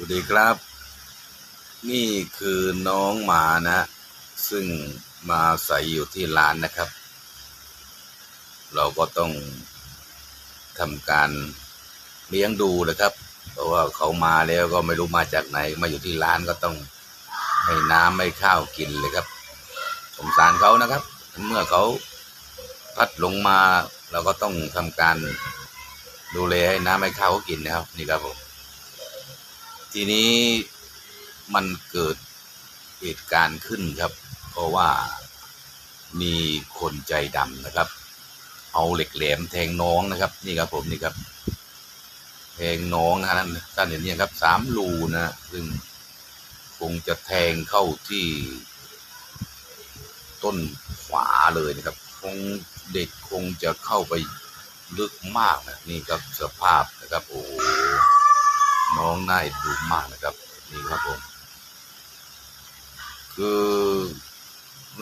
วัสดีครับ นี่คือน้องหมานะ ซึ่งมาใส่อยู่ที่ร้านนะครับ เราก็ต้องทำการเลี้ยงดูนะครับ เพราะว่าเขามาแล้วก็ไม่รู้มาจากไหน มาอยู่ที่ร้านก็ต้องให้น้ำให้ข้าวกินเลยครับสงสารเขานะครับ เมื่อเขาพัดลงมา เราก็ต้องทำการดูแลให้น้ำให้ข้าวเขากินนะครับ นี่ครับผม ทีนี้มันเกิดเหตุการณ์ขึ้นครับ เพราะว่ามีคนใจดำนะครับ เอาเหล็กแหลมแทงน้องนะครับ นี่ครับผมนี่ครับ แทงน้องนะท่านท่านเห็นเนี่ยครับสามรูนะซึ่งคงจะแทงเข้าที่ ต้นขวาเลยนะครับ คงเด็กคงจะเข้าไปลึกมากนะนี่ครับสภาพนะครับโอ้ น้องน่าเอ็นดูมากนะครับ นี่ครับผม คือ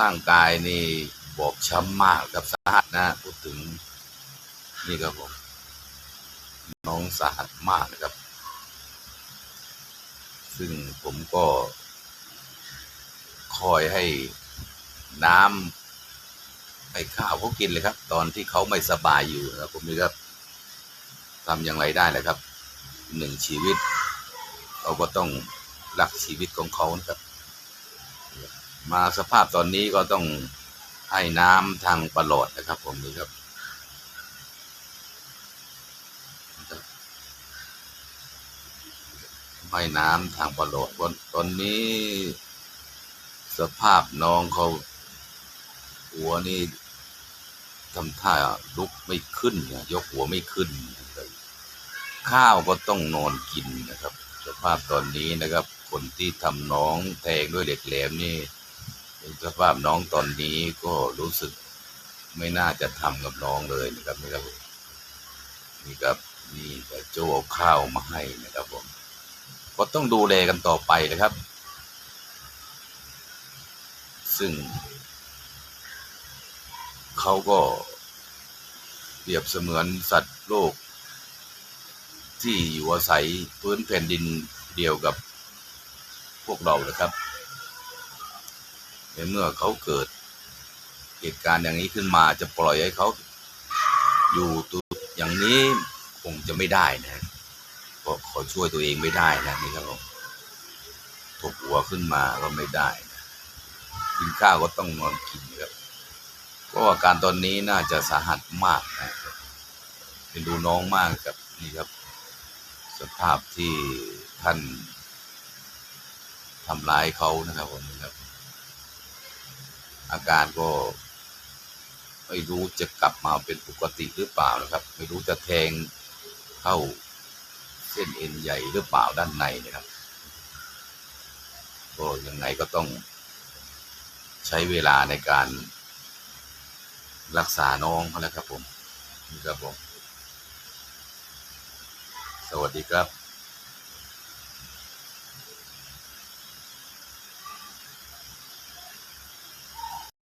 ร่างกายนี่บอบช้ำมากครับสาหัสนะพูดถึง นี่ครับผม น้องสาหัสมากนะครับ ซึ่งผมก็คอยให้น้ำให้ข้าวเขากินเลยครับ ตอนที่เขาไม่สบายอยู่นะครับผมนี่ครับทำอย่างไรได้เลยครับ หนึ่งชีวิต เราก็ต้องรักชีวิตของเขานะครับ มาสภาพตอนนี้ก็ต้องให้น้ำทางประหลอดนะครับ ผมนี่ครับให้น้ำทางประหลอดตอนนี้ สภาพน้องเขาหัวนี่ทำท่าลุกไม่ขึ้น ยกหัวไม่ขึ้นนะครับ ข้าวก็ต้องนอนกินนะครับ สภาพตอนนี้นะครับ คนที่ทำน้องแทงด้วยเหล็กแหลมนี่สภาพน้องตอนนี้ก็รู้สึกไม่น่าจะทำกับน้องเลยนะครับนี่ครับนี่ครับนี่แต่โจเอาข้าวมาให้นะครับผมก็ต้องดูแลกันต่อไปนะครับ ซึ่งเขาก็เปรียบเสมือนสัตว์โลก ที่อยู่อาศัยพื้นแผ่นดินเดียวกับพวกเรานะครับในเมื่อเขาเกิดเหตุการณ์อย่างนี้ขึ้นมาจะปล่อยให้เขาอยู่ตัวอย่างนี้คงจะไม่ได้นะเพราะเขาช่วยตัวเองไม่ได้นะนี่ครับผมถกหัวขึ้นมาก็ไม่ได้นะกินข้าวก็ต้องนอนกินครับเพราะอาการตอนนี้น่าจะสาหัสมากนะครับเป็นดูน้องมากครับนี่ครับ สภาพที่ท่านทำร้ายเขานะครับผมครับ อาการก็ ไม่รู้จะกลับมาเป็นปกติหรือเปล่านะครับ ไม่รู้จะแทงเข้าเส้นเอ็นใหญ่หรือเปล่าด้านในนะครับก็ยังไงก็ต้องใช้เวลาในการรักษาน้องเขาแล้วครับผมนี่ครับผม สวัสดีครับ